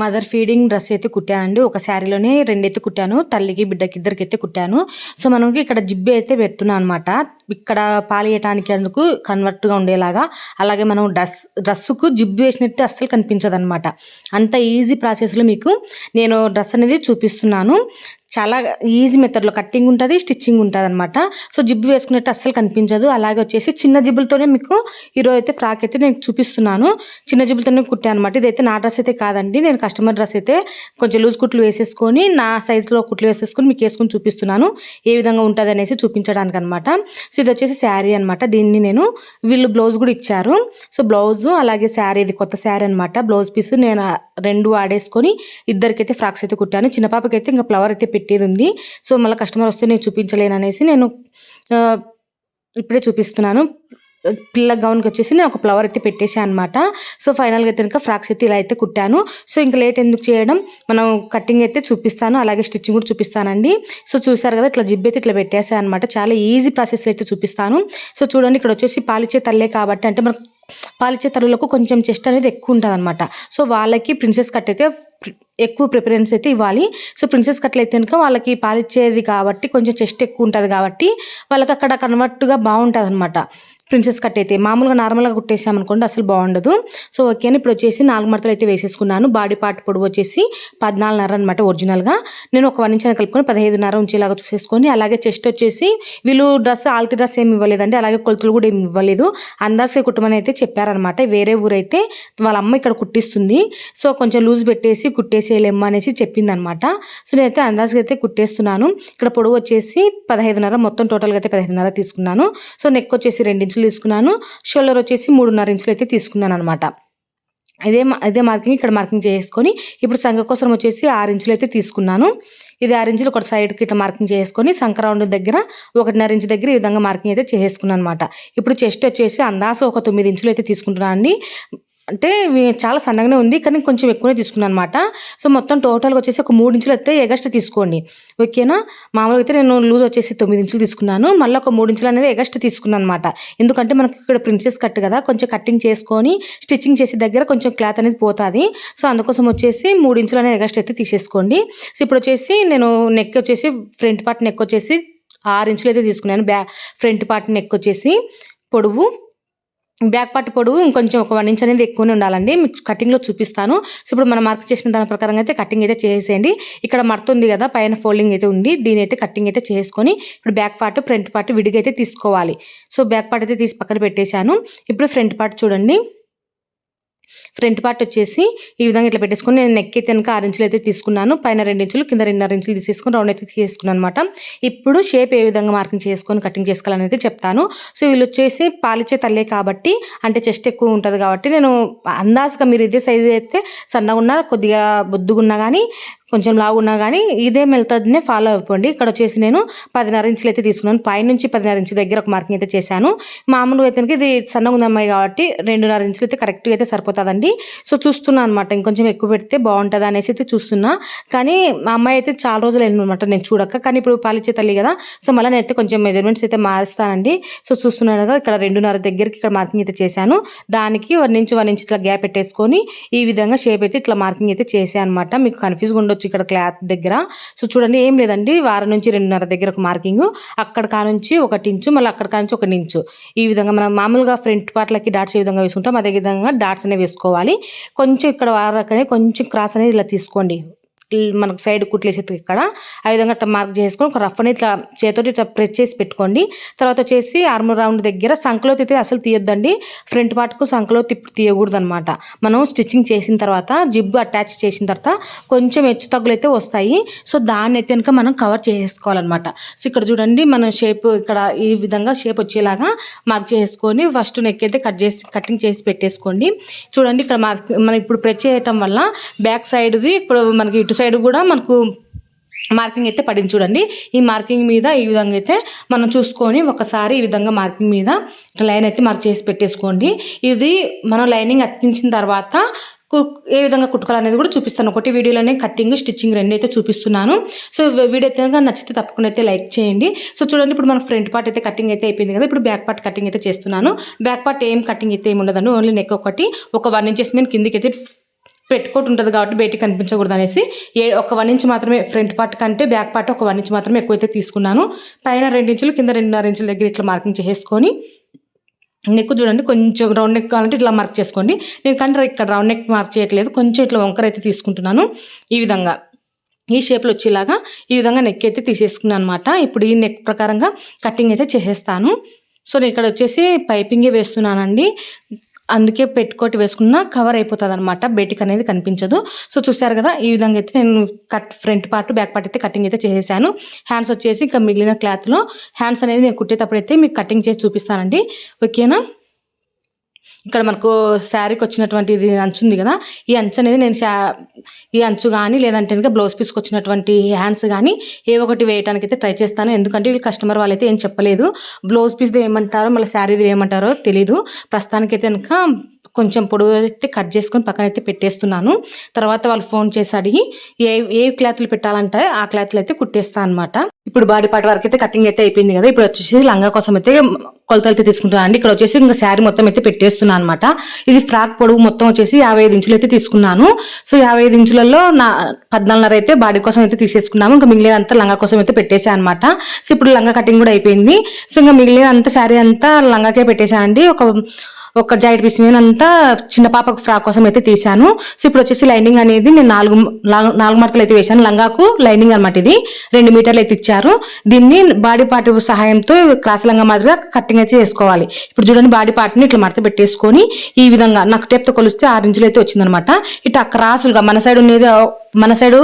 Mother feeding dress అయితే కుట్టానండి. ఒక శారీలోనే రెండైతే కుట్టాను. తల్లికి బిడ్డకి ఇద్దరికి అయితే కుట్టాను. సో మనకి ఇక్కడ జిబ్బి అయితే పెడుతున్నాను అనమాట ఇక్కడ పాలియటానికి అందుకు కన్వర్ట్గా ఉండేలాగా. అలాగే మనం డ్రెస్ డ్రెస్సుకు జిబ్బు వేసినట్టు అస్సలు కనిపించదు అనమాట అంత ఈజీ ప్రాసెస్లో మీకు నేను డ్రెస్ అనేది చూపిస్తున్నాను. చాలా ఈజీ మెథడ్లో కట్టింగ్ ఉంటుంది స్టిచ్చింగ్ ఉంటుంది అనమాట సో జిబ్బు వేసుకున్నట్టు అస్సలు కనిపించదు. అలాగే వచ్చేసి చిన్న జిబ్బులతోనే మీకు ఈరోజు అయితే ఫ్రాక్ అయితే నేను చూపిస్తున్నాను. చిన్న జిబ్బులతోనే కుట్టాను అనమాట ఇదైతే నా డ్రెస్ అయితే కాదండి. నేను కస్టమర్ డ్రెస్ అయితే కొంచెం లూజ్ కుట్లు వేసేసుకొని నా సైజులో కుట్లు వేసేసుకొని మీకు వేసుకొని చూపిస్తున్నాను. ఏ విధంగా ఉంటుంది అనేసి చూపించడానికి అనమాట సో ఇది వచ్చేసి శారీ అనమాట దీన్ని నేను వీళ్ళు బ్లౌజ్ కూడా ఇచ్చారు. సో బ్లౌజు అలాగే శారీ ఇది కొత్త శారీ అనమాట బ్లౌజ్ పీస్ నేను రెండు ఆడేసుకొని ఇద్దరికైతే ఫ్రాక్స్ అయితే కుట్టాను. చిన్న పాపకైతే ఇంకా ఫ్లవర్ అయితే పెట్టేది ఉంది సో మళ్ళీ కస్టమర్ వస్తే నేను చూపించలేను అనేసి నేను ఇప్పుడే చూపిస్తున్నాను. పిల్ల గౌన్కి వచ్చేసి నేను ఒక ఫ్లవర్ అయితే పెట్టేసాను అనమాట సో ఫైనల్గా అయితే ఇంకా ఫ్రాక్స్ అయితే ఇలా అయితే కుట్టాను. సో ఇంకా లేట్ ఎందుకు చేయడం? మనం కటింగ్ అయితే చూపిస్తాను. అలాగే స్టిచ్చింగ్ కూడా చూపిస్తానండి. సో చూసారు కదా ఇట్లా జిబ్ అయితే ఇట్లా పెట్టేసాను అనమాట చాలా ఈజీ ప్రాసెస్ అయితే చూపిస్తాను. సో చూడండి ఇక్కడ వచ్చేసి పాలిచ్చే తల్లే కాబట్టి అంటే మనకు పాలిచ్చే తల్లులకు కొంచెం చెస్ట్ అనేది ఎక్కువ ఉంటుంది అనమాట సో వాళ్ళకి ప్రిన్సెస్ కట్ అయితే ఎక్కువ ప్రిఫరెన్స్ అయితే ఇవ్వాలి. సో ప్రిన్సెస్ కట్లు అయితే కనుక వాళ్ళకి పాలిచ్చేది కాబట్టి కొంచెం చెస్ట్ ఎక్కువ ఉంటుంది కాబట్టి వాళ్ళకి అక్కడ కన్వర్ట్గా బాగుంటుంది అనమాట ప్రిన్సెస్ కట్ అయితే. మామూలుగా నార్మల్గా కుట్టేసామనుకోండి అసలు బాగుండదు. సో ఓకే ఇప్పుడు వచ్చేసి నాలుగు మడతలు అయితే వేసేసుకున్నాను. బాడీ పార్ట్ పొడవు వచ్చేసి పద్నాలుగున్నర అనమాట ఒరిజినల్గా. నేను ఒక వన్ ఇంచ్ కలుపుకొని పదహైదున్నర ఉంచేలాగా చూసేసుకొని అలాగే చెస్ట్ వచ్చేసి వీళ్ళు డ్రెస్ ఆల్తి డ్రెస్ ఏమి ఇవ్వలేదండి. అలాగే కొలతలు కూడా ఏమి ఇవ్వలేదు. అందాజుగా కుటుంబం అయితే చెప్పారనమాట వేరే ఊరైతే వాళ్ళ అమ్మ ఇక్కడ కుట్టిస్తుంది. సో కొంచెం లూజ్ పెట్టేసి కుట్టేసేయలేమ్మ అనేసి చెప్పిందనమాట సో నేనైతే అందాజుగా అయితే కుట్టేస్తున్నాను. ఇక్కడ పొడవు వచ్చేసి పదహైదున్నర మొత్తం టోటల్గా అయితే పదహైదున్నర తీసుకున్నాను. సో నెక్ వచ్చేసి రెండు ఇంచులు తీసుకున్నాను. షోల్డర్ వచ్చేసి మూడున్నర ఇంచులు అయితే తీసుకున్నాను అనమాట ఇదే మా- ఇదే మార్కింగ్ ఇక్కడ మార్కింగ్ చేసుకొని ఇప్పుడు సంఘ కోసం వచ్చేసి ఆరు ఇంచులు అయితే తీసుకున్నాను. ఇది ఆరు ఇంచులు ఒక సైడ్కి ఇట్లా మార్కింగ్ చేసుకొని సంక్రౌండ్ దగ్గర ఒకటిన్నర ఇంచు దగ్గర ఈ విధంగా మార్కింగ్ అయితే చేసుకున్నాను అనమాట ఇప్పుడు చెస్ట్ వచ్చేసి అందాస ఒక తొమ్మిది ఇంచులు అయితే తీసుకుంటున్నాను అండి. అంటే చాలా సన్నగానే ఉంది కానీ కొంచెం ఎక్కువనే తీసుకున్నాను అనమాట సో మొత్తం టోటల్గా వచ్చేసి ఒక మూడు ఇంచులు అయితే ఎగస్ట్రా తీసుకోండి. ఓకేనా? మామూలుగా అయితే నేను లూజ్ వచ్చేసి తొమ్మిది ఇంచులు తీసుకున్నాను మళ్ళీ ఒక మూడు ఇంచులు అనేది ఎగస్ట్రా తీసుకున్నాను అనమాట ఎందుకంటే మనకి ఇక్కడ ప్రిన్సెస్ కట్ కదా కొంచెం కటింగ్ చేసుకొని స్టిచ్చింగ్ చేసే దగ్గర కొంచెం క్లాత్ అనేది పోతుంది. సో అందుకోసం వచ్చేసి మూడు ఇంచులు అనేది ఎగస్ట్రా అయితే తీసేసుకోండి. సో ఇప్పుడు వచ్చేసి నేను నెక్ వచ్చేసి ఫ్రంట్ పార్ట్ నెక్ వచ్చేసి ఆరు ఇంచులు అయితే తీసుకున్నాను బ్యా ఫ్రంట్ పార్ట్ నెక్ వచ్చేసి పొడవు. బ్యాక్ పార్ట్ పొడవు ఇంకొంచెం ఒక వన్ ఇంచ్ అనేది ఎక్కువనే ఉండాలండి. మీకు కటింగ్లో చూపిస్తాను. సో ఇప్పుడు మనం మార్క్ చేసిన దాని ప్రకారం అయితే కటింగ్ అయితే చేసేయండి. ఇక్కడ మడుతుంది కదా పైన ఫోల్డింగ్ అయితే ఉంది. దీని అయితే కటింగ్ అయితే చేసుకొని ఇప్పుడు బ్యాక్ పార్ట్ ఫ్రంట్ పార్ట్ విడిగా అయితే తీసుకోవాలి. సో బ్యాక్ పార్ట్ అయితే తీసి పక్కన పెట్టేశాను. ఇప్పుడు ఫ్రంట్ పార్ట్ చూడండి. ఫ్రంట్ పార్ట్ వచ్చేసి ఈ విధంగా ఇట్లా పెట్టేసుకొని నేను నెక్ అయితే కనుక ఆరు ఇంచులు అయితే తీసుకున్నాను. పైన రెండు ఇంచులు కింద రెండున్నర ఇంచులు తీసేసుకుని రౌండ్ అయితే తీసుకున్నాను అనమాట ఇప్పుడు షేప్ ఏ విధంగా మార్కింగ్ చేసుకొని కటింగ్ చేసుకోవాలని చెప్తాను. సో వీళ్ళు వచ్చేసి పాలిచ్చే తల్లే కాబట్టి అంటే చెస్ట్ ఎక్కువ ఉంటుంది కాబట్టి నేను అందాజుగా మీరు ఇదే సైజు అయితే సన్నగా ఉన్నా కొద్దిగా బొద్దుగా ఉన్నా కానీ కొంచెం లావు ఉన్నా కానీ ఇదే మెథడ్నే ఫాలో అయిపోండి. ఇక్కడ వచ్చేసి నేను పదిన్నర ఇంచులు అయితే తీసుకున్నాను. పైనుంచి పదిన్నర ఇంచు దగ్గర ఒక మార్కింగ్ అయితే చేశాను. మామూలుగా అయితే ఇది సన్నగా ఉంది అమ్మాయి కాబట్టి రెండున్నర ఇంచులు అయితే కరెక్ట్గా అయితే సరిపోతుందండి. సో చూస్తున్నా అనమాట ఇంకొంచెం ఎక్కువ పెడితే బాగుంటుంది అనేసి అయితే చూస్తున్నా. కానీ మా అమ్మాయి అయితే చాలా రోజులు అనమాట నేను చూడక. కానీ ఇప్పుడు పాలిచ్చే తల్లి కదా సో మళ్ళీ నేనైతే కొంచెం మెజర్మెంట్స్ అయితే మారుస్తానండి. సో చూస్తున్నాను కదా ఇక్కడ రెండున్నర దగ్గరికి ఇక్కడ మార్కింగ్ అయితే చేశాను. దానికి వన్ నుంచి వన్ ఇంచు ఇట్లా గ్యాప్ పెట్టేసుకొని ఈ విధంగా షేప్ అయితే ఇట్లా మార్కింగ్ అయితే చేశాను అనమాట మీకు కన్ఫ్యూజ్గా వచ్చి ఇక్కడ క్లాత్ దగ్గర. సో చూడండి ఏం లేదండి వారం నుంచి రెండున్నర దగ్గర ఒక మార్కింగ్. అక్కడ కానుంచి ఒకటి ఇంచు మళ్ళీ అక్కడ కానుంచి ఒక ఇంచు. ఈ విధంగా మనం మామూలుగా ఫ్రంట్ పార్ట్లకి డాట్స్ ఏ విధంగా వేసుకుంటాం అదే విధంగా డాట్స్ అనేవి వేసుకోవాలి. కొంచెం ఇక్కడ వారకనే కొంచెం క్రాస్ అనేది ఇలా తీసుకోండి. మనకు సైడ్ కుట్లేసేది ఇక్కడ. ఆ విధంగా ఇట్లా మార్క్ చేసుకొని ఒక రఫ్ ఇట్లా చేతితో ఇట్లా ప్రెస్ చేసి పెట్టుకోండి. తర్వాత వచ్చేసి ఆర్మ్ రౌండ్ దగ్గర సంకలో అయితే అసలు తీయొద్దండి. ఫ్రంట్ పార్ట్కు సంకలో తిప్పి తీయకూడదు అనమాట మనం స్టిచ్చింగ్ చేసిన తర్వాత జిబ్ అటాచ్ చేసిన తర్వాత కొంచెం హెచ్చు తగ్గులైతే వస్తాయి. సో దాన్ని అయితే కనుక మనం కవర్ చేసుకోవాలన్నమాట. సో ఇక్కడ చూడండి మన షేప్ ఇక్కడ ఈ విధంగా షేప్ వచ్చేలాగా మార్క్ చేసుకొని ఫస్ట్ నెక్ అయితే కట్ చేసి కటింగ్ చేసి పెట్టేసుకోండి. చూడండి ఇక్కడ మార్క్ మనం ఇప్పుడు ప్రెస్ చేయటం వల్ల బ్యాక్ సైడ్ది ఇప్పుడు మనకి ఇటు సైడ్ కూడా మనకు మార్కింగ్ అయితే పడింది చూడండి. ఈ మార్కింగ్ మీద ఈ విధంగా అయితే మనం చూసుకొని ఒకసారి ఈ విధంగా మార్కింగ్ మీద లైన్ అయితే మార్క్ చేసి పెట్టేసుకోండి. ఇది మనం లైనింగ్ అతికించిన తర్వాత కు- ఏ విధంగా కుట్టుకోవాలనేది కూడా చూపిస్తాను. ఒకటి వీడియోలోనే కట్టింగ్ స్టిచ్చింగ్ రెండు అయితే చూపిస్తున్నాను. సో వీడియో అయితే నచ్చితే తప్పకుండా అయితే లైక్ చేయండి. సో చూడండి ఇప్పుడు మన ఫ్రంట్ పార్ట్ అయితే కటింగ్ అయితే అయిపోయింది కదా ఇప్పుడు బ్యాక్ పార్ట్ కటింగ్ అయితే చేస్తున్నాను. బ్యాక్ పార్ట్ ఏం కటింగ్ అయితే ఏమి ఉండదండి ఓన్లీ నెక్ ఒకటి. ఒక వన్ ఇంచెస్ మీద కిందికి అయితే పెట్టుకోటి ఉంటుంది కాబట్టి బయటికి కనిపించకూడదు అనేసి ఏ ఒక వన్ ఇంచ్ మాత్రమే ఫ్రంట్ పార్ట్ కంటే బ్యాక్ పార్ట్ ఒక వన్ ఇంచ్ మాత్రమే ఎక్కువైతే తీసుకున్నాను. పైన రెండు ఇంచులు కింద రెండున్నర ఇంచుల దగ్గర ఇట్లా మార్కింగ్ చేసేసుకొని నెక్ చూడండి కొంచెం రౌండ్ నెక్ కావాలంటే ఇట్లా మార్క్ చేసుకోండి. నేను కంటే ఇక్కడ రౌండ్ నెక్ మార్క్ చేయట్లేదు కొంచెం ఇట్లా వంకర అయితే తీసుకుంటున్నాను. ఈ విధంగా. ఈ షేప్లో వచ్చేలాగా ఈ విధంగా నెక్ అయితే తీసేసుకున్నాను అనమాట ఇప్పుడు ఈ నెక్ ప్రకారంగా కటింగ్ అయితే చేసేస్తాను. సో నేను ఇక్కడ వచ్చేసి పైపింగే వేస్తున్నానండి. అందుకే పెట్టుకోటి వేసుకున్న కవర్ అయిపోతుంది అనమాట బయటికి అనేది కనిపించదు. సో చూసారు కదా ఈ విధంగా అయితే నేను cut front part back part అయితే కటింగ్ అయితే చేసేసాను. హ్యాండ్స్ వచ్చేసి ఇంకా మిగిలిన క్లాత్లో హ్యాండ్స్ అనేది నేను కుట్టేటప్పుడు అయితే మీకు కటింగ్ చేసి చూపిస్తానండి. ఓకేనా? ఇక్కడ మనకు శారీకి వచ్చినటువంటి ఇది అంచు ఉంది కదా ఈ అంచు అనేది నేను శా ఈ అంచు కానీ లేదంటే ఇంకా బ్లౌజ్ పీస్కి వచ్చినటువంటి హ్యాండ్స్ కానీ ఏ ఒకటి వేయడానికి అయితే ట్రై చేస్తాను. ఎందుకంటే వీళ్ళు కస్టమర్ వాళ్ళైతే ఏం చెప్పలేదు. బ్లౌజ్ పీస్ది ఏమంటారో మళ్ళీ శారీది ఏమంటారో తెలీదు. ప్రస్తుతానికైతే కనుక కొంచెం పొడవు అయితే కట్ చేసుకొని పక్కన అయితే పెట్టేస్తున్నాను. తర్వాత వాళ్ళు ఫోన్ చేసి అడిగి ఏ ఏ క్లాత్లు పెట్టాలంటే ఆ క్లాత్లు అయితే కుట్టేస్తాను అనమాట ఇప్పుడు బాడీ పార్ట్ వరకు అయితే కటింగ్ అయితే అయిపోయింది కదా. ఇప్పుడు వచ్చేసి లంగా కోసం అయితే కొలతలు అయితే తీసుకుంటున్నాను. అండి ఇక్కడ వచ్చేసి ఇంకా శారీ మొత్తం అయితే పెట్టేస్తున్నాను అనమాట ఇది ఫ్రాక్ పొడవు మొత్తం వచ్చేసి యాభై ఐదు ఇంచులు అయితే తీసుకున్నాను. సో యాభై ఐదు ఇంచులలో నా పద్నాలుగున్నర అయితే బాడీ కోసం అయితే తీసేసుకున్నాము. ఇంకా మిగిలినంతా లంగా కోసం అయితే పెట్టేశాను అనమాట సో ఇప్పుడు లంగా కటింగ్ కూడా అయిపోయింది. సో ఇంకా మిగిలినంత శారీ అంతా లంగాకే పెట్టేశానండి ఒక ఒక జాయింట్ పీస్ మీద అంతా చిన్న పాపకు ఫ్రాక్ కోసం అయితే తీసాను సో ఇప్పుడు వచ్చేసి లైనింగ్ అనేది నేను నాలుగు నాలుగు మడతలు అయితే వేసాను లంగాకు లైనింగ్ అనమాట ఇది. రెండు మీటర్లు అయితే ఇచ్చారు. దీన్ని బాడీ పార్ట్ సహాయంతో క్రాస్ లంగా మాదిరిగా కట్టింగ్ అయితే చేసుకోవాలి. ఇప్పుడు చూడండి బాడీ పార్ట్ని ఇట్లా మడత పెట్టేసుకొని ఈ విధంగా నాకు టేప్తో కొలిస్తే ఆరు ఇంచులు అయితే వచ్చిందనమాట ఇట్లా క్రాసులుగా మన సైడ్ ఉండేది మన సైడు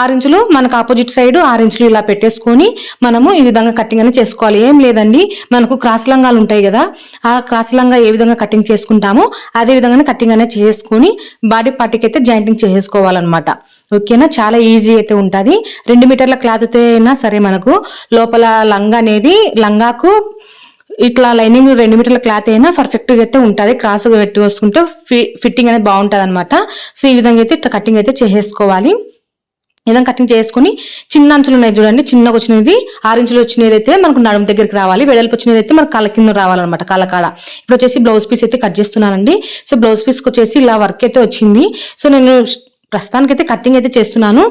ఆరించులు మనకు ఆపోజిట్ సైడ్ ఆరించులు ఇలా పెట్టేసుకొని మనము ఈ విధంగా కటింగ్ అనేది చేసుకోవాలి. ఏం లేదండి. మనకు క్రాస్ లంగాలు ఉంటాయి కదా. ఆ క్రాస్ లంగా ఏ విధంగా కటింగ్ చేసుకుంటామో అదే విధంగానే కటింగ్ అనేది చేసుకొని బాడీ పార్టీకి అయితే జాయింటింగ్ చేసుకోవాలన్నమాట. ఓకేనా చాలా ఈజీ అయితే ఉంటుంది. రెండు మీటర్ల క్లాత్తో అయినా సరే మనకు లోపల లంగా అనేది లంగాకు ఇట్లా లైనింగ్ రెండు మీటర్ల క్లాత్ అయినా పర్ఫెక్ట్గా అయితే ఉంటుంది. క్రాస్ పెట్టి వస్తుంటే ఫిట్టింగ్ అనేది బాగుంటుంది అనమాట సో ఈ విధంగా అయితే ఇట్లా కటింగ్ అయితే చేసేసుకోవాలి. ఏదైనా కటింగ్ చేసుకుని చిన్న అంచులు ఉన్నాయి చూడండి చిన్నగా వచ్చినది ఆరు ఇంచులు వచ్చినది అయితే మనకు నడుము దగ్గరికి రావాలి. వెడల్పు వచ్చినది అయితే మనకు కళ్ళ కింద రావాలన్నమాట కళ్ళ కాడ. ఇప్పుడు వచ్చేసి బ్లౌజ్ పీస్ అయితే కట్ చేస్తున్నానండి. సో బ్లౌజ్ పీస్కి వచ్చేసి ఇలా వర్క్ అయితే వచ్చింది. సో నేను ప్రస్తుతానికైతే కటింగ్ అయితే చేస్తున్నాను.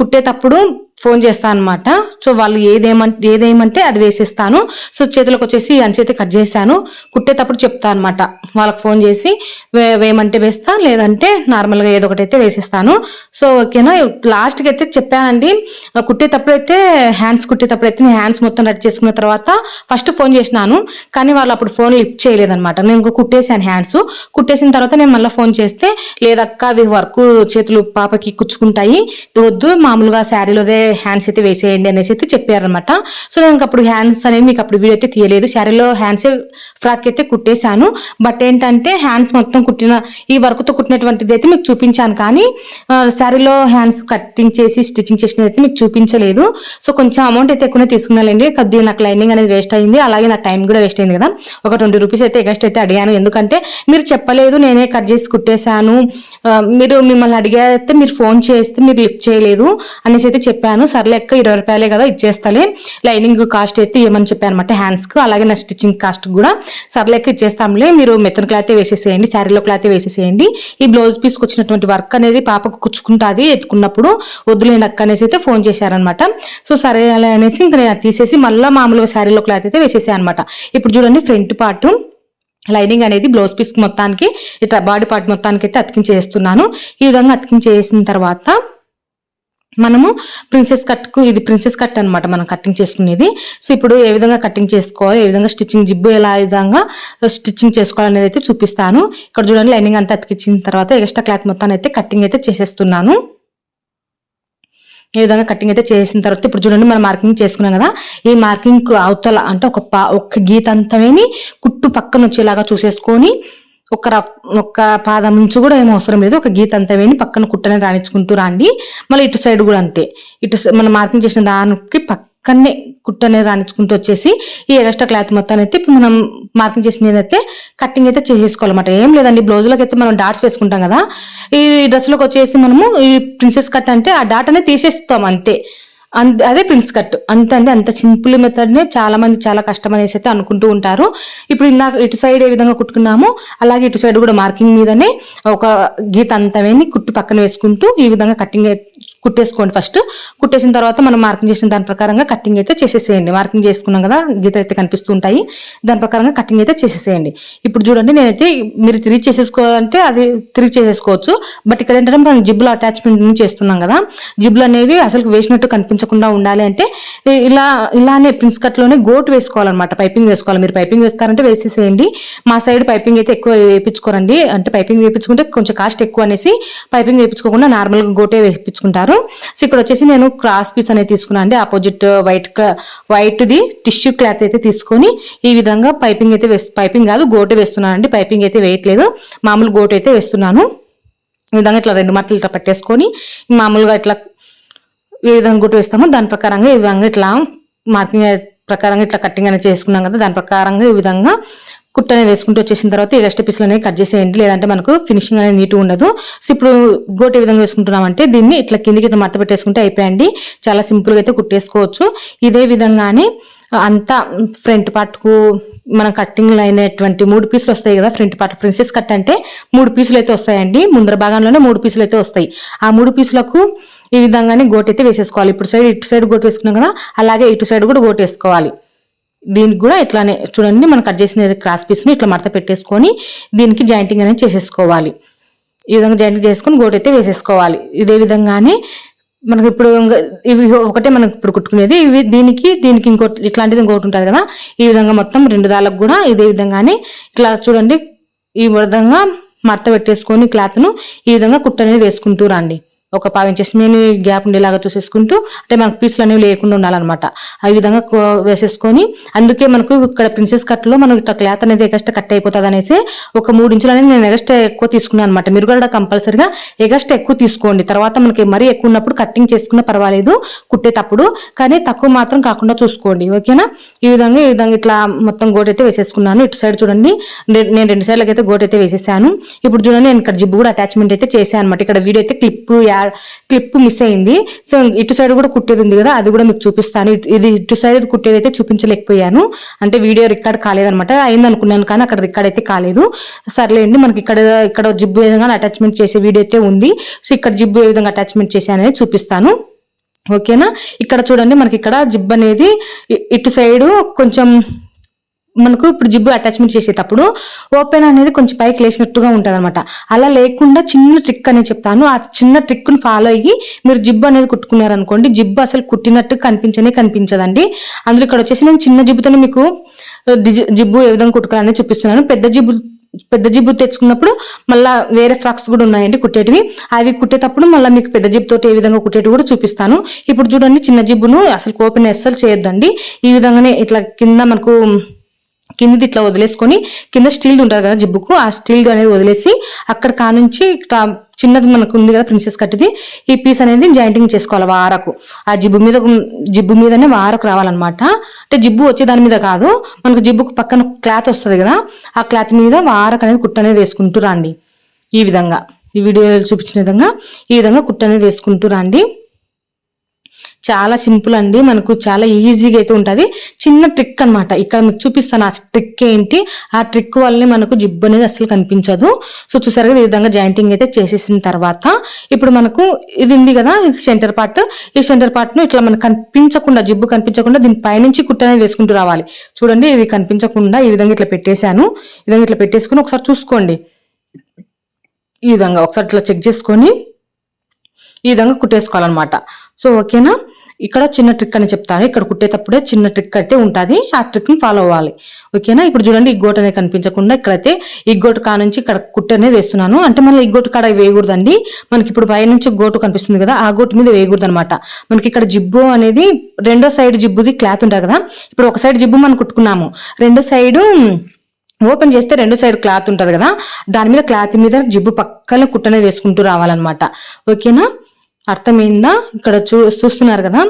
కుట్టేటప్పుడు ఫోన్ చేస్తాను అనమాట సో వాళ్ళు ఏదేమంటే ఏదేమంటే అది వేసేస్తాను. సో చేతులకు వచ్చేసి అంచేతి కట్ చేశాను. కుట్టేటప్పుడు చెప్తా అనమాట వాళ్ళకి ఫోన్ చేసి వే వేయమంటే వేస్తా లేదంటే నార్మల్గా ఏదో ఒకటి అయితే వేసేస్తాను. సో ఓకేనా? లాస్ట్కి అయితే చెప్పానండి. కుట్టేటప్పుడు అయితే హ్యాండ్స్ కుట్టేటప్పుడు అయితే నేను హ్యాండ్స్ మొత్తం రెడీ చేసుకున్న తర్వాత ఫస్ట్ ఫోన్ చేసినాను. కానీ వాళ్ళు అప్పుడు ఫోన్ లిఫ్ట్ చేయలేదనమాట నేను కుట్టేసాను హ్యాండ్స్. కుట్టేసిన తర్వాత నేను మళ్ళీ ఫోన్ చేస్తే లేదక్క అది వర్క్ చేతులు పాపకి కుచ్చుకుంటాయి. వద్దు మామూలుగా శారీలోదే హ్యాండ్స్ అయితే వేసేయండి అనేసి అయితే చెప్పారనమాట సో నేను అప్పుడు హ్యాండ్స్ అనేవి మీకు అప్పుడు వీడియో అయితే తీయలేదు. శారీలో హ్యాండ్స్ ఫ్రాక్ అయితే కుట్టేశాను. బట్ ఏంటంటే హ్యాండ్స్ మొత్తం కుట్టిన ఈ వర్క్తో కుట్టినటువంటిది అయితే మీకు చూపించాను. కానీ శారీలో హ్యాండ్స్ కట్టింగ్ చేసి స్టిచ్చింగ్ చేసినది అయితే మీకు చూపించలేదు. సో కొంచెం అమౌంట్ అయితే ఎక్కువనే తీసుకున్నానండి. కొద్దిగా నాకు లైనింగ్ అనేది వేస్ట్ అయింది. అలాగే నా టైం కూడా వేస్ట్ అయింది కదా. ఒక ట్వంటీ రూపీస్ అయితే ఎగస్ట్ అయితే అడిగాను. ఎందుకంటే మీరు చెప్పలేదు నేనే కట్ చేసి కుట్టేశాను. మీరు మిమ్మల్ని అడిగితే మీరు ఫోన్ చేస్తే మీరు లిఫ్ట్ చేయలేదు అనేసి అయితే చెప్పాను. సర్లెక్క ఇరవై రూపాయలే కదా ఇచ్చేస్తాలే. లైనింగ్ కాస్ట్ అయితే ఏమని చెప్పాను అనమాట హ్యాండ్స్కి అలాగే నా స్టిచ్చింగ్ కాస్ట్ కూడా. సర్లెక్క ఇచ్చేస్తాంలే. మీరు మెత్తన క్లాత్ వేసేసేయండి శారీలో క్లాత్ వేసేసేయండి. ఈ బ్లౌజ్ పీస్కి వచ్చినటువంటి వర్క్ అనేది పాపకు కుచ్చుకుంటుంది ఎత్తుకున్నప్పుడు వద్దులేని అక్క అనేసి అయితే ఫోన్ చేశారనమాట సో సరే అలా అనేసి ఇంకా నేను తీసేసి మళ్ళీ మామూలుగా శారీలో క్లాత్ అయితే వేసేసాను అనమాట ఇప్పుడు చూడండి ఫ్రంట్ పార్ట్. లైనింగ్ అనేది బ్లౌజ్ పీస్ మొత్తానికి ఇట్లా బాడీ పార్ట్ మొత్తానికి అయితే అతికించేస్తున్నాను. ఈ విధంగా అతికించేసిన తర్వాత మనము ప్రిన్సెస్ కట్కు ఇది ప్రిన్సెస్ కట్ అనమాట మనం కటింగ్ చేసుకునేది. సో ఇప్పుడు ఏ విధంగా కటింగ్ చేసుకోవాలి ఏ విధంగా స్టిచ్చింగ్ జిబ్బు ఎలా విధంగా స్టిచ్చింగ్ చేసుకోవాలనేది అయితే చూపిస్తాను. ఇక్కడ చూడండి లైనింగ్ అంతా అతికించిన తర్వాత ఎక్స్ట్రా క్లాత్ మొత్తాన్ని అయితే కటింగ్ అయితే చేసేస్తున్నాను. ఈ విధంగా కటింగ్ అయితే చేసిన తర్వాత ఇప్పుడు చూడండి మనం మార్కింగ్ చేసుకున్నాం కదా ఈ మార్కింగ్ అవతల అంటే ఒక పా ఒక గీత అంతమేని కుట్టు పక్కన వచ్చేలాగా చూసేసుకొని ఒక రఫ్ ఒక పాదం నుంచి కూడా ఏం అవసరం లేదు. ఒక గీత అంతా వేని పక్కన కుట్టనే రాణించుకుంటూ రాండి. మళ్ళీ ఇటు సైడ్ కూడా అంతే. ఇటు మనం మార్కింగ్ చేసిన దానికి పక్కనే కుట్టనే రాణించుకుంటూ వచ్చేసి ఈ ఎగస్ట్రా క్లాత్ మొత్తాన్ని అయితే మనం మార్కింగ్ చేసినది అయితే కట్టింగ్ అయితే చేసేసుకోవాలన్నమాట. ఏం లేదండి. బ్లౌజులకు అయితే మనం డాట్స్ వేసుకుంటాం కదా. ఈ డ్రెస్లోకి వచ్చేసి మనము ఈ ప్రిన్సెస్ కట్ అంటే ఆ డాట్ అనేది తీసేస్తాం అంతే. అంత అదే ప్రిన్స్ కట్ అంత అంటే అంత సింపుల్ మెథడ్నే చాలా మంది చాలా కష్టం అనేసి అయితే అనుకుంటూ ఉంటారు. ఇప్పుడు ఇందాక ఇటు సైడ్ ఏ విధంగా కుట్టుకున్నామో అలాగే ఇటు సైడ్ కూడా మార్కింగ్ మీదనే ఒక గీత అంతమేని కుట్టు పక్కన వేసుకుంటూ ఈ విధంగా కటింగ్ కుట్టేసుకోండి ఫస్ట్ కుట్టేసిన తర్వాత మనం మార్కింగ్ చేసిన దాని ప్రకారంగా కటింగ్ అయితే చేసేసేయండి. మార్కింగ్ చేసుకున్నాం కదా గీత అయితే కనిపిస్తూ ఉంటాయి దాని ప్రకారంగా కటింగ్ అయితే చేసేసేయండి. ఇప్పుడు చూడండి నేనైతే మీరు తిరిగి చేసేసుకోవాలంటే అది తిరిగి చేసేసుకోవచ్చు. బట్ ఇక్కడ ఏంటంటే మనం జిబ్బులు అటాచ్మెంట్ చేస్తున్నాం కదా జిబ్బులు అనేవి అసలు వేసినట్టు కనిపించకుండా ఉండాలి అంటే ఇలా ఇలానే ప్రిన్స్ కట్లోనే గోటు వేసుకోవాలన్నమాట. పైపింగ్ వేసుకోవాలి. మీరు పైపింగ్ వేస్తారంటే వేసేసేయండి. మా సైడ్ పైపింగ్ అయితే ఎక్కువ వేయించుకోరండి. అంటే పైపింగ్ వేయించుకుంటే కొంచెం కాస్ట్ ఎక్కువ అనేసి పైపింగ్ వేయించుకోకుండా నార్మల్గా గోటే వేయించుకుంటారు. సో ఇక్కడ వచ్చేసి నేను క్రాస్ పీస్ అనేది తీసుకున్నాను అండి. Opposite uh, white white the tissue cloth అయితే తీసుకొని ఈ విధంగా పైపింగ్ అయితే వేస్తు పైపింగ్ కాదు గోటు వేస్తున్నాను అండి. పైపింగ్ అయితే వేయట్లేదు. మామూలు గోటు అయితే వేస్తున్నాను. ఈ విధంగా ఇట్లా రెండు మట్టలు ఇట్లా పట్టేసుకొని మామూలుగా ఇట్లా ఏ విధంగా గుట్టు వేస్తామో దాని ప్రకారంగా ఈ విధంగా ఇట్లా మార్కింగ్ ప్రకారంగా ఇట్లా కట్టింగ్ అనేది చేసుకున్నాం కదా దాని ప్రకారంగా ఈ విధంగా కుట్టనే వేసుకుంటూ వచ్చేసిన తర్వాత ఈ రెస్ట్ పీసులు అనేవి కట్ చేసేయండి. లేదంటే మనకు ఫినిషింగ్ అనేది నీట్గా ఉండదు. సో ఇప్పుడు గోటు ఏ విధంగా వేసుకుంటున్నామంటే దీన్ని ఇట్లా కిందికి ఇట్లా మడత పెట్టేసుకుంటే అయిపోయండి. చాలా సింపుల్గా అయితే కుట్టేసుకోవచ్చు. ఇదే విధంగానే అంతా ఫ్రంట్ పార్ట్కు మన కట్టింగ్లో అయినటువంటి మూడు పీసులు వస్తాయి కదా ఫ్రంట్ పార్ట్ ప్రిన్సెస్ కట్ అంటే మూడు పీసులు అయితే వస్తాయండి. ముందర భాగంలోనే మూడు పీసులు అయితే వస్తాయి. ఆ మూడు పీసులకు ఈ విధంగానే గోటు అయితే వేసేసుకోవాలి. ఇప్పుడు సైడ్ ఇటు సైడ్ గోటు వేసుకున్నాం కదా అలాగే ఇటు సైడ్ కూడా గోటు వేసుకోవాలి. దీనికి కూడా ఇట్లానే చూడండి మనం కట్ చేసిన క్రాస్ పీస్ని ఇట్లా మడత పెట్టేసుకొని దీనికి జాయింటింగ్ అనేది చేసేసుకోవాలి. ఈ విధంగా జాయింటింగ్ చేసుకొని గోటు అయితే వేసేసుకోవాలి. ఇదే విధంగానే మనకి ఇప్పుడు ఇవి ఒకటే మనకి ఇప్పుడు కుట్టుకునేది. ఇవి దీనికి దీనికి ఇంకోటి ఇట్లాంటిది ఇంకోటి ఉంటుంది కదా ఈ విధంగా మొత్తం రెండు దాళ్ళకు కూడా ఇదే విధంగానే ఇట్లా చూడండి ఈ విధంగా మడత పెట్టేసుకొని క్లాత్ను ఈ విధంగా కుట్టు అనేది వేసుకుంటూ రండి. ఒక పావు ఇంచెస్ నేను గ్యాప్ ఉండేలాగా చూసేసుకుంటూ అంటే మనకు పీసులు అనేవి లేకుండా ఉండాలన్నమాట. ఆ విధంగా వేసేసుకొని అందుకే మనకు ఇక్కడ ప్రిన్సెస్ కట్లో మనం ఇట్లా క్లాత్ అనేది ఎగస్ట్రా కట్ అయిపోతుంది అనేసి ఒక మూడు ఇంచులు అనేది నేను ఎగస్ట్రా ఎక్కువ తీసుకున్నాను అనమాట మీరు కూడా కంపల్సరిగా ఎగస్ట్రా ఎక్కువ తీసుకోండి. తర్వాత మనకి మరీ ఎక్కువ ఉన్నప్పుడు కట్టింగ్ చేసుకున్న పర్వాలేదు కుట్టేటప్పుడు కానీ తక్కువ మాత్రం కాకుండా చూసుకోండి. ఓకేనా? ఈ విధంగా ఈ విధంగా ఇట్లా మొత్తం గోటు అయితే వేసేసుకున్నాను. ఇటు సైడ్ చూడండి నేను రెండు సైడ్లకి అయితే గోటు అయితే వేసేసాను. ఇప్పుడు చూడండి నేను ఇక్కడ జిబ్బు కూడా అటాచ్మెంట్ అయితే చేశాను అనమాట ఇక్కడ వీడియో అయితే క్లిప్ క్లిప్ మిస్ అయింది. సో ఇటు సైడ్ కూడా కుట్టేది ఉంది కదా అది కూడా మీకు చూపిస్తాను. ఇది ఇటు సైడ్ కుట్టేది అయితే చూపించలేకపోయాను. అంటే వీడియో రికార్డ్ కాలేదనమాట అయింది అనుకున్నాను కానీ అక్కడ రికార్డ్ అయితే కాలేదు. సర్లేండి మనకి ఇక్కడ ఇక్కడ జిబ్బు విధంగా అటాచ్మెంట్ చేసే వీడియో అయితే ఉంది. సో ఇక్కడ జిబ్బు ఏ విధంగా అటాచ్మెంట్ చేశాను అనేది చూపిస్తాను. ఓకేనా? ఇక్కడ చూడండి మనకి ఇక్కడ జిబ్ అనేది ఇటు సైడు కొంచెం మనకు ఇప్పుడు జిబ్బు అటాచ్మెంట్ చేసేటప్పుడు ఓపెన్ అనేది కొంచెం పైకి లేచినట్టుగా ఉంటుంది అనమాట అలా లేకుండా చిన్న ట్రిక్ అనేది చెప్తాను. ఆ చిన్న ట్రిక్ను ఫాలో అయ్యి మీరు జిబ్బు అనేది కుట్టుకున్నారనుకోండి జిబ్బు అసలు కుట్టినట్టు కనిపించనే కనిపించదండి. అందులో ఇక్కడ వచ్చేసి నేను చిన్న జిబ్బుతోనే మీకు జిబ్బు ఏ విధంగా కుట్టుకోవాలని చూపిస్తున్నాను. పెద్ద జిబ్బు పెద్ద జిబ్బు తెచ్చుకున్నప్పుడు మళ్ళా వేరే ఫ్రాక్స్ కూడా ఉన్నాయండి కుట్టేటివి. అవి కుట్టేటప్పుడు మళ్ళీ మీకు పెద్ద జిబ్బు తోటి ఏ విధంగా కుట్టేటివి కూడా చూపిస్తాను. ఇప్పుడు చూడండి చిన్న జిబ్బును అసలు ఓపెన్ అస్సలు చేయొద్దండి. ఈ విధంగానే ఇట్లా కింద మనకు కిందది ఇట్లా వదిలేసుకొని కింద స్టీల్ ఉంటుంది కదా జిబ్బుకు ఆ స్టీల్ అనేది వదిలేసి అక్కడ కానుంచి చిన్నది మనకు ఉంది కదా ప్రిన్సెస్ కట్టిది ఈ పీస్ అనేది జాయింటింగ్ చేసుకోవాలి వారకు. ఆ జిబ్బు మీద జిబ్బు మీదనే వారకు రావాలన్నమాట. అంటే జిబ్బు వచ్చే దాని మీద కాదు మనకు జిబ్బుకు పక్కన క్లాత్ వస్తుంది కదా ఆ క్లాత్ మీద వారకు అనేది కుట్ట అనేది వేసుకుంటూ రండి. ఈ విధంగా. ఈ వీడియోలో చూపించిన విధంగా ఈ విధంగా కుట్ట అనేది వేసుకుంటూ రండి. చాలా సింపుల్ అండి. మనకు చాలా ఈజీగా అయితే ఉంటుంది. చిన్న ట్రిక్ అన్నమాట. ఇక్కడ మీకు చూపిస్తాను ఆ ట్రిక్ ఏంటి. ఆ ట్రిక్ వల్లనే మనకు జిబ్బు అనేది అసలు కనిపించదు. సో చూసారు కదా ఈ విధంగా జాయింటింగ్ అయితే చేసేసిన తర్వాత ఇప్పుడు మనకు ఇది ఉంది కదా ఇది సెంటర్ పార్ట్. ఈ సెంటర్ పార్ట్ను ఇట్లా మనకు కనిపించకుండా జిబ్బు కనిపించకుండా దీని పైనుంచి కుట్ట అనేది వేసుకుంటూ రావాలి. చూడండి ఇది కనిపించకుండా ఈ విధంగా ఇట్లా పెట్టేశాను. ఈ విధంగా ఇట్లా పెట్టేసుకుని ఒకసారి చూసుకోండి. ఈ విధంగా ఒకసారి ఇట్లా చెక్ చేసుకొని ఈ విధంగా కుట్టేసుకోవాలన్నమాట. సో ఓకేనా ఇక్కడ చిన్న ట్రిక్ అని చెప్తాను. ఇక్కడ కుట్టేటప్పుడే చిన్న ట్రిక్ అయితే ఉంటుంది. ఆ ట్రిక్ని ఫాలో అవ్వాలి. ఓకేనా ఇప్పుడు చూడండి ఈ అనేది కనిపించకుండా ఇక్కడైతే ఇగ్గోటు కా నుంచి ఇక్కడ కుట్టు అనేది వేస్తున్నాను. అంటే మళ్ళీ ఇగ్గోటు కాడ వేయకూడదండి. మనకి ఇప్పుడు పై నుంచి గోటు కనిపిస్తుంది కదా ఆ గోటు మీద వేయకూడదు అనమాట మనకి ఇక్కడ జిబ్బు అనేది రెండో సైడ్ జిబ్బుది క్లాత్ ఉంటుంది కదా. ఇప్పుడు ఒక సైడ్ జిబ్బు మనం కుట్టుకున్నాము. రెండో సైడు ఓపెన్ చేస్తే రెండు సైడ్ క్లాత్ ఉంటుంది కదా. దాని మీద క్లాత్ మీద జిబ్బు పక్కన కుట్టనే వేసుకుంటూ రావాలన్నమాట. ఓకేనా అర్థమైందా? ఇక్కడ చూ చూస్తున్నారు కదా?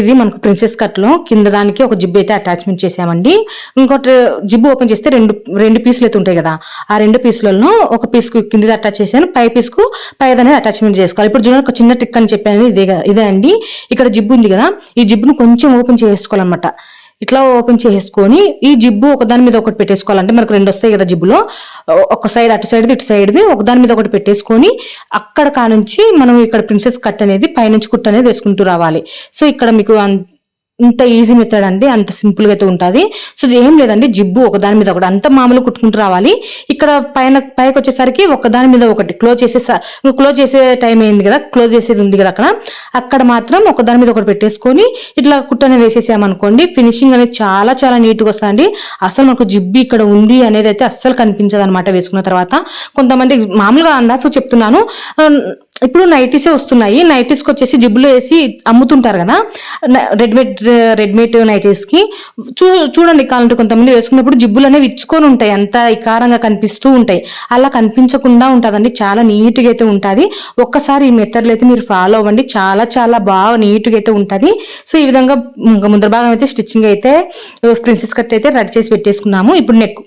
ఇది మనకు ప్రిన్సెస్ కట్లో కింద దానికి ఒక జిబ్ అయితే అటాచ్మెంట్ చేసామండి ఇంకోటి జిబ్ ఓపెన్ చేస్తే రెండు రెండు పీసులు అయితే ఉంటాయి కదా? ఆ రెండు పీసులలో ఒక పీస్కు కింద అటాచ్ చేశాను పై పీస్కు పై అనేది అటాచ్మెంట్ చేసుకోవాలి. ఇప్పుడు చూడండి ఒక చిన్న టిక్ అని చెప్పాను ఇదే ఇదే అండి. ఇక్కడ జిబ్ ఉంది కదా? ఈ జిబ్ను కొంచెం ఓపెన్ చేసుకోవాలన్నమాట. ఇట్లా ఓపెన్ చేసుకొని ఈ జిబ్బు ఒకదాని మీద ఒకటి పెట్టేసుకోవాలంటే మనకు రెండు వస్తాయి కదా జిబ్బులో. ఒక సైడ్ అటు సైడ్ ఇటు సైడ్ది ఒకదాని మీద ఒకటి పెట్టేసుకొని అక్కడ కానుంచి మనం ఇక్కడ ప్రిన్సెస్ కట్ అనేది పైనుంచి కుట్ అనేది వేసుకుంటూ రావాలి. సో ఇక్కడ మీకు ఇంత ఈజీ మెథడ్ అండి అంత సింపుల్గా అయితే ఉంటుంది. సో ఇది ఏం లేదండి జిబ్బు ఒకదాని మీద ఒకటి అంత మామూలు కుట్టుకుంటూ రావాలి. ఇక్కడ పైన పైకి వచ్చేసరికి ఒకదాని మీద ఒకటి క్లోజ్ చేసే క్లోజ్ చేసే టైం అయింది కదా క్లోజ్ చేసేది ఉంది కదా అక్కడ. అక్కడ మాత్రం ఒకదాని మీద ఒకటి పెట్టేసుకొని ఇట్లా కుట్టని వేసేసామనుకోండి ఫినిషింగ్ అనేది చాలా చాలా నీట్గా వస్తుందండి. అసలు మనకు జిబ్బు ఇక్కడ ఉంది అనేది అయితే అస్సలు కనిపించదు అనమాట వేసుకున్న తర్వాత. కొంతమంది మామూలుగా అందాసు చెప్తున్నాను. ఇప్పుడు నైటీసే వస్తున్నాయి. నైటీస్కి వచ్చేసి జిబ్బులు వేసి అమ్ముతుంటారు కదా. రెడీమేడ్ రెడీమేడ్ నైటీస్కి చూ చూడండి కావాలంటే కొంతమంది వేసుకున్నప్పుడు జిబ్బులు అనేవి ఇచ్చుకొని ఉంటాయి. అంత ఇకారంగా కనిపిస్తూ ఉంటాయి. అలా కనిపించకుండా ఉంటుందండి. చాలా నీట్గా అయితే ఉంటుంది. ఒక్కసారి ఈ మెథడ్లు అయితే మీరు ఫాలో అవ్వండి. చాలా చాలా బాగా నీట్గా అయితే ఉంటుంది. సో ఈ విధంగా ముందర భాగం అయితే స్టిచ్చింగ్ అయితే ప్రిన్సెస్ కట్ అయితే రెడీ చేసి పెట్టేసుకున్నాము. ఇప్పుడు నెక్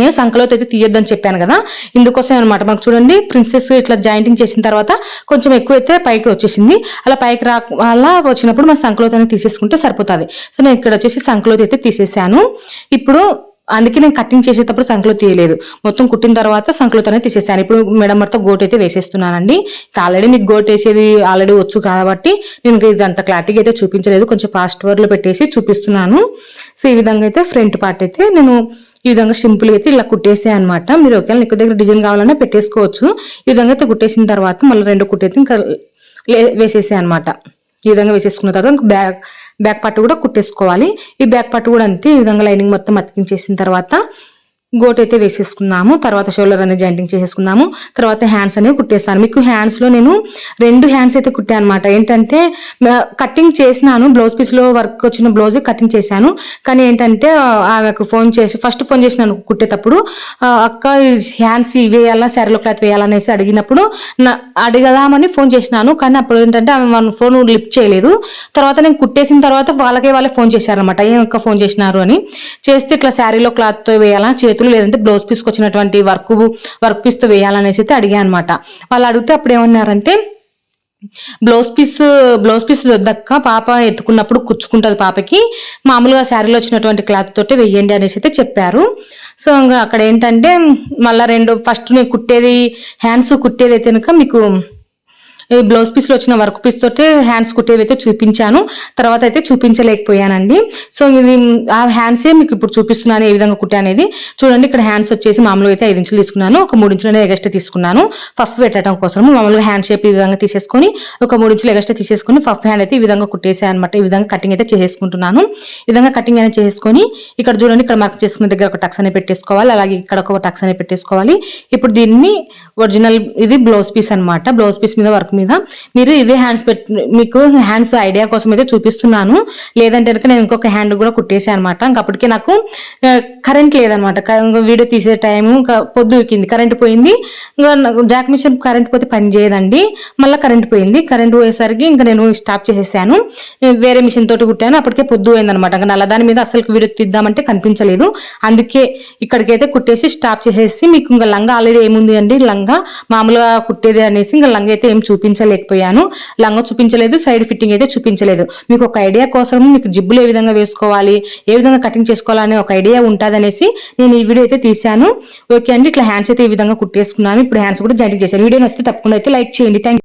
నేను సంకలోతో అయితే తీయొద్దని చెప్పాను కదా. ఇందుకోసం అనమాట మనకు చూడండి ప్రిన్సెస్ ఇట్లా జాయింటింగ్ చేసిన తర్వాత కొంచెం ఎక్కువ అయితే పైకి వచ్చేసింది. అలా పైకి రా అలా వచ్చినప్పుడు మన సంకలోతో అనేది తీసేసుకుంటే సరిపోతుంది. సో నేను ఇక్కడ వచ్చేసి సంకలోతో అయితే తీసేసాను. ఇప్పుడు అందుకే నేను కటింగ్ చేసేటప్పుడు సంకలో తీయలేదు. మొత్తం కుట్టిన తర్వాత సంకలోతోనే తీసేసాను. ఇప్పుడు మెడమరతో గోట్ అయితే వేసేస్తున్నానండి. ఆల్రెడీ మీకు గోట్ వేసేది ఆల్రెడీ వచ్చు కాబట్టి నేను ఇది అంత క్లారిటీగా అయితే చూపించలేదు. కొంచెం ఫాస్ట్ వర్డ్లో పెట్టేసి చూపిస్తున్నాను. సో ఈ విధంగా అయితే ఫ్రంట్ పార్ట్ అయితే నేను ఈ విధంగా సింపుల్ అయితే ఇలా కుట్టేసే అనమాట మీరు ఒకవేళ ఎక్కువ దగ్గర డిజైన్ కావాలన్నా పెట్టేసుకోవచ్చు. ఈ విధంగా అయితే కుట్టేసిన తర్వాత మళ్ళీ రెండు కుట్టేసి ఇంకా లే- వేసేసే అనమాట ఈ విధంగా వేసేసుకున్న తర్వాత ఇంకా బ్యాక్ బ్యాక్ పార్ట్ కూడా కుట్టేసుకోవాలి. ఈ బ్యాక్ పార్ట్ కూడా అంతే. ఈ విధంగా లైనింగ్ మొత్తం అతికించేసిన తర్వాత గోట్ అయితే వేసేసుకున్నాము. తర్వాత షోల్డర్ అనేది జాయింటింగ్ చేసేసుకున్నాము. తర్వాత హ్యాండ్స్ అనేవి కుట్టేస్తాను. మీకు హ్యాండ్స్లో నేను రెండు హ్యాండ్స్ అయితే కుట్టాను అనమాట ఏంటంటే కటింగ్ చేసినాను. బ్లౌజ్ పీస్లో వర్క్ వచ్చిన బ్లౌజ్ కటింగ్ చేశాను. కానీ ఏంటంటే ఆమెకు ఫోన్ చేసి ఫస్ట్ ఫోన్ చేసినాను కుట్టేటప్పుడు అక్క హ్యాండ్స్ వేయాలా శారీలో క్లాత్ వేయాలనేసి అడిగినప్పుడు నా- అడగదామని ఫోన్ చేసినాను. కానీ అప్పుడు ఏంటంటే ఆమె మన ఫోన్ లిఫ్ట్ చేయలేదు. తర్వాత నేను కుట్టేసిన తర్వాత వాళ్ళకే వాళ్ళే ఫోన్ చేశారనమాట ఏం ఫోన్ చేసినారు అని. చేస్తే ఇట్లా శారీలో క్లాత్తో వేయాలా? చేతులు లేదంటే బ్లౌజ్ పీస్కి వచ్చినటువంటి వర్క్ వర్క్ పీస్తో వేయాలనేసి అయితే అడిగా అనమాట వాళ్ళు అడిగితే అప్పుడు ఏమన్నారంటే బ్లౌజ్ పీస్ బ్లౌజ్ పీస్ వద్దక్క పాప ఎత్తుకున్నప్పుడు కుచ్చుకుంటుంది పాపకి. మామూలుగా శారీలో వచ్చినటువంటి క్లాత్ తోటి వెయ్యండి అనేసి అయితే చెప్పారు. సో ఇంకా అక్కడ ఏంటంటే మళ్ళీ రెండు ఫస్ట్ నేను కుట్టేది హ్యాండ్స్ కుట్టేది అయితే కనుక మీకు ఈ బ్లౌజ్ పీస్లో వచ్చిన వర్క్ పీస్ తోటే హ్యాండ్స్ కుట్టేవి అయితే చూపించాను. తర్వాత అయితే చూపించలేకపోయానండి. సో ఇది ఆ హ్యాండ్సే మీకు ఇప్పుడు చూపిస్తున్నాను ఏ విధంగా కుట్టా అనేది. చూడండి ఇక్కడ హ్యాండ్స్ వచ్చేసి మామూలుగా అయితే ఐదు ఇంచులు తీసుకున్నాను. ఒక మూడు ఇంచులు ఎగస్ట్ ఎగస్ట్రా తీసుకున్నాను. పఫ్ పెట్టడం కోసం. మామూలుగా హ్యాండ్ షేప్ ఈ విధంగా తీసేసుకొని ఒక మూడు ఇంచులు ఎగస్ట్రా తీసుకొని పఫ్ హ్యాండ్ అయితే ఈ విధంగా కుట్టేసాను అనమాట ఈ విధంగా కటింగ్ అయితే చేసేసుకుంటున్నాను. ఈ విధంగా కటింగ్ అనేది చేసుకొని ఇక్కడ చూడండి ఇక్కడ మార్క్ చేసుకున్న దగ్గర ఒక టక్స్ అనేది పెట్టేసుకోవాలి. అలాగే ఇక్కడ ఒక టక్స్ అనేది పెట్టేసుకోవాలి. ఇప్పుడు దీన్ని ఒరిజినల్ ఇది బ్లౌజ్ పీస్ అన్నమాట. బ్లౌజ్ పీస్ మీద వర్క్ మీద మీరు ఇదే హ్యాండ్స్ పెట్ మీకు హ్యాండ్స్ ఐడియా కోసం అయితే చూపిస్తున్నాను. లేదంటే కనుక నేను ఇంకొక హ్యాండ్ కూడా కుట్టేసాను అనమాట అప్పటికే నాకు కరెంట్ లేదనమాట వీడియో తీసే టైం ఇంకా పొద్దు ఎక్కింది కరెంట్ పోయింది. ఇంకా జాక్ మిషన్ కరెంట్ పోతే పని చేయదండి. మళ్ళీ కరెంట్ పోయింది. కరెంట్ పోయేసరికి ఇంకా నేను స్టాప్ చేసేసాను. వేరే మిషన్ తోటి కుట్టాను. అప్పటికే పొద్దు పోయిందనమాట ఇంకా నల్ల దాని మీద అసలు వీడియో తీద్దామంటే కనిపించలేదు. అందుకే ఇక్కడికైతే కుట్టేసి స్టాప్ చేసేసి మీకు ఇంకా లంగా ఆల్రెడీ ఏముంది అండి? లంగా మామూలుగా కుట్టేది అనేసి ఇంకా లంగా అయితే ఏం చూపించలేకపోయాను. లంగా చూపించలేదు సైడ్ ఫిట్టింగ్ అయితే చూపించలేదు. మీకు ఒక ఐడియా కోసం మీకు జిబ్బులు ఏ విధంగా వేసుకోవాలి ఏ విధంగా కటింగ్ చేసుకోవాలనే ఒక ఐడియా ఉంటుందనేసి నేను ఈ వీడియో అయితే తీశాను. ఓకే అండి ఇట్లా హ్యాండ్స్ అయితే ఈ విధంగా కుట్టేసుకున్నాను. ఇప్పుడు హ్యాండ్స్ కూడా జాయింట్ చేశాను. వీడియో నచ్చితే తప్పకుండా అయితే లైక్ చేయండి. థ్యాంక్